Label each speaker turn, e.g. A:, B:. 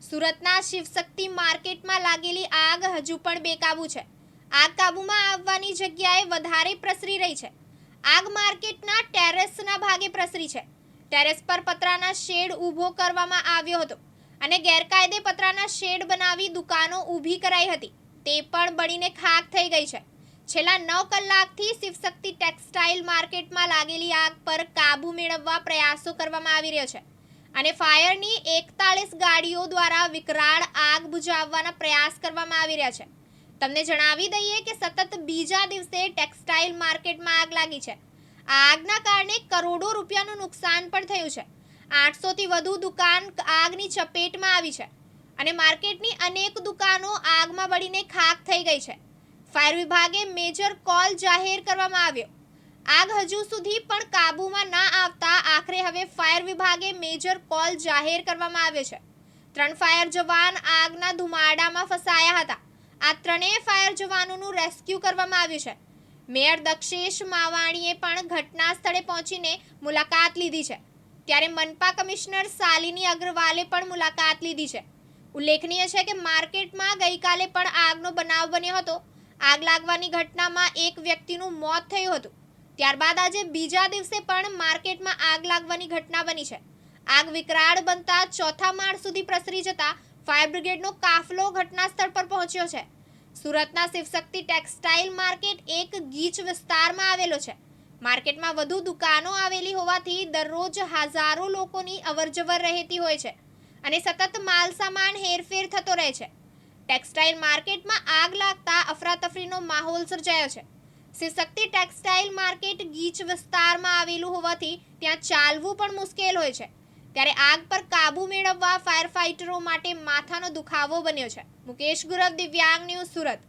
A: સુરતના શિવશક્તિ માર્કેટમાં લાગેલી આગ હજુ પણ બેકાબુ છે. આગ કાબૂમાં આવવાની જગ્યાએ વધારે પ્રસરી રહી છે. આગ માર્કેટના ટેરેસના ભાગે પ્રસરી છે. ટેરેસ પર પતરાના શેડ ઊભો કરવામાં આવ્યો હતો અને ગેરકાયદે પતરાના શેડ બનાવી દુકાનો ઊભી કરાઈ હતી. તે પણ બળીને ખાક થઈ ગઈ છે. છેલ્લા નવ કલાકથી શિવશક્તિ ટેક્સટાઇલ માર્કેટમાં લાગેલી આગ પર કાબુ મેળવવા પ્રયાસો કરવામાં આવી રહ્યો છે. અને ફાયરની એકતાળીસ ગાડીઓ દ્વારા વિકરાળ આગ બુઝાવવાના પ્રયાસ કરવામાં આવી રહ્યા છે. તમને જણાવી દઈએ કે સતત બીજા દિવસે ટેક્સટાઇલ માર્કેટમાં આગ લાગી છે. આગના કારણે કરોડો રૂપિયાનું નુકસાન પણ થયું છે. આઠસોથી વધુ દુકાન આગની ચપેટમાં આવી છે અને માર્કેટની અનેક દુકાનો આગમાં બળીને ખાક થઈ ગઈ છે. ફાયર વિભાગે મેજર કોલ જાહેર કરવામાં આવ્યો. આગ હજુ સુધી પણ કાબૂમાં ના આવતા આખરે હવે ફાયર વિભાગે મેજર કોલ જાહેર કરવામાં આવ્યો છે. ત્રણ ફાયર જવાન આગના ધુમાડામાં ફસાયા હતા. આ ત્રણેય ફાયર જવાનોનું રેસ્ક્યુ કરવામાં આવ્યું છે. મેયર દક્ષેશ માવાણીએ પણ ઘટના સ્થળે પહોંચીને મુલાકાત લીધી છે. ત્યારે મનપા કમિશનર શાલિની અગ્રવાલે પણ મુલાકાત લીધી છે. ઉલ્લેખનીય છે કે માર્કેટમાં ગઈકાલે પણ આગનો બનાવ બન્યો હતો. આગ લાગવાની ઘટનામાં એક વ્યક્તિનું મોત થયું હતું. ત્યારબાદ આજે બીજા દિવસે પણ માર્કેટમાં આગ લાગવાની ઘટના બની છે. આગ વિકરાળ બનતા ચોથા માળ સુધી પ્રસરી જતા ફાયર બ્રિગેડનો કાફલો ઘટના સ્થળ પર પહોંચ્યો છે. સુરતના શિવશક્તિ ટેક્સટાઇલ માર્કેટ એક ગીચ વિસ્તારમાં આવેલો છે. માર્કેટમાં વધુ દુકાનો આવેલી હોવાથી દરરોજ હજારો લોકોની અવરજવર રહેતી હોય છે અને સતત માલ સામાન હેરફેર થતો રહે છે. ટેક્સટાઇલ માર્કેટમાં આગ લાગતા અફરાતફરીનો માહોલ સર્જાયો છે. શિવશક્તિ ટેક્સટાઇલ માર્કેટ ગીચ વિસ્તારમાં આવેલું હોવાથી ત્યાં ચાલવું પણ મુશ્કેલ હોય છે. ત્યારે આગ પર કાબુ મેળવવા ફાયર ફાઇટરો માટે માથાનો દુખાવો બન્યો છે. મુકેશ ગુરવ, દિવ્યાંગ ન્યૂઝ સુરત.